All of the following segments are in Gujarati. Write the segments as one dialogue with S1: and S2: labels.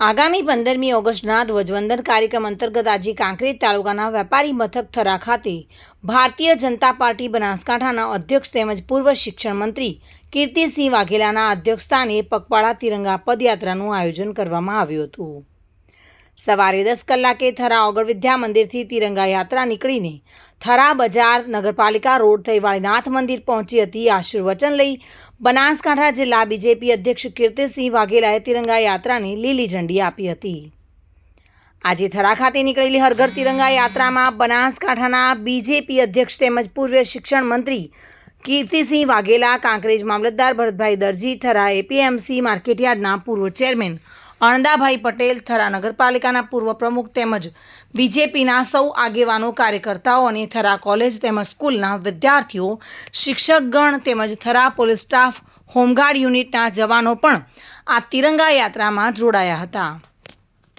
S1: આગામી પંદરમી ઓગસ્ટના ધ્વજવંદન કાર્યક્રમ અંતર્ગત આજે કાંકરેજ તાલુકાના વેપારી મથક થરા ખાતે ભારતીય જનતા પાર્ટી બનાસકાંઠાના અધ્યક્ષ તેમજ પૂર્વ શિક્ષણ મંત્રી કીર્તિસિંહ વાઘેલાના અધ્યક્ષસ્થાને પગપાળા તિરંગા પદયાત્રાનું આયોજન કરવામાં આવ્યું હતું. સવારે દસ કલાકે થરા ઓગળ વિદ્યા મંદિરથી તિરંગા યાત્રા નીકળીને થરા બજાર નગરપાલિકા રોડ થઈ વાળીનાથ મંદિર પહોંચી હતી. આશીર્વચન લઈ બનાસકાંઠા જિલ્લા બીજેપી અધ્યક્ષ કીર્તિસિંહ વાઘેલાએ તિરંગા યાત્રાને લીલી ઝંડી આપી હતી. આજે થરા ખાતે નીકળેલી હરઘર તિરંગા યાત્રામાં બનાસકાંઠાના બીજેપી અધ્યક્ષ તેમજ પૂર્વ શિક્ષણ મંત્રી કીર્તિસિંહ વાઘેલા, કાંકરેજ મામલતદાર ભરતભાઈ દરજી, થરા એપીએમસી માર્કેટયાર્ડના પૂર્વ ચેરમેન અણદાભાઈ પટેલ થરા નગરપાલિકાના પૂર્વ પ્રમુખ તેમજ બીજેપીના સૌ આગેવાનો કાર્યકર્તાઓ અને થરા કોલેજ તેમજ સ્કૂલના વિદ્યાર્થીઓ, શિક્ષકગણ તેમજ Thara police staff, home guard યુનિટના જવાનો પણ આ તિરંગા યાત્રામાં જોડાયા હતા.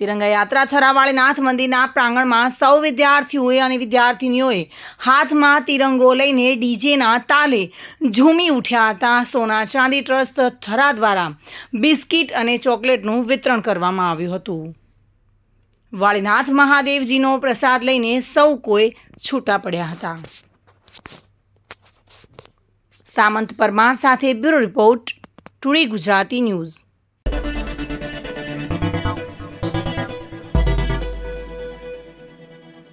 S1: તિરંગા યાત્રા થરાવાળીનાથ મંદિરના પ્રાંગણમાં સૌ વિદ્યાર્થીઓએ અને વિદ્યાર્થિનીઓએ હાથમાં તિરંગો લઈને ડીજેના તાલે ઝૂમી ઉઠ્યા હતા. સોના ચાંદી ટ્રસ્ટ થરા દ્વારા બિસ્કિટ અને ચોકલેટનું વિતરણ કરવામાં આવ્યું હતું. વાળીનાથ મહાદેવજીનો પ્રસાદ લઈને સૌ કોઈ છૂટા પડ્યા હતા. સામંત પરમાર સાથે bureau report, today Gujarati news.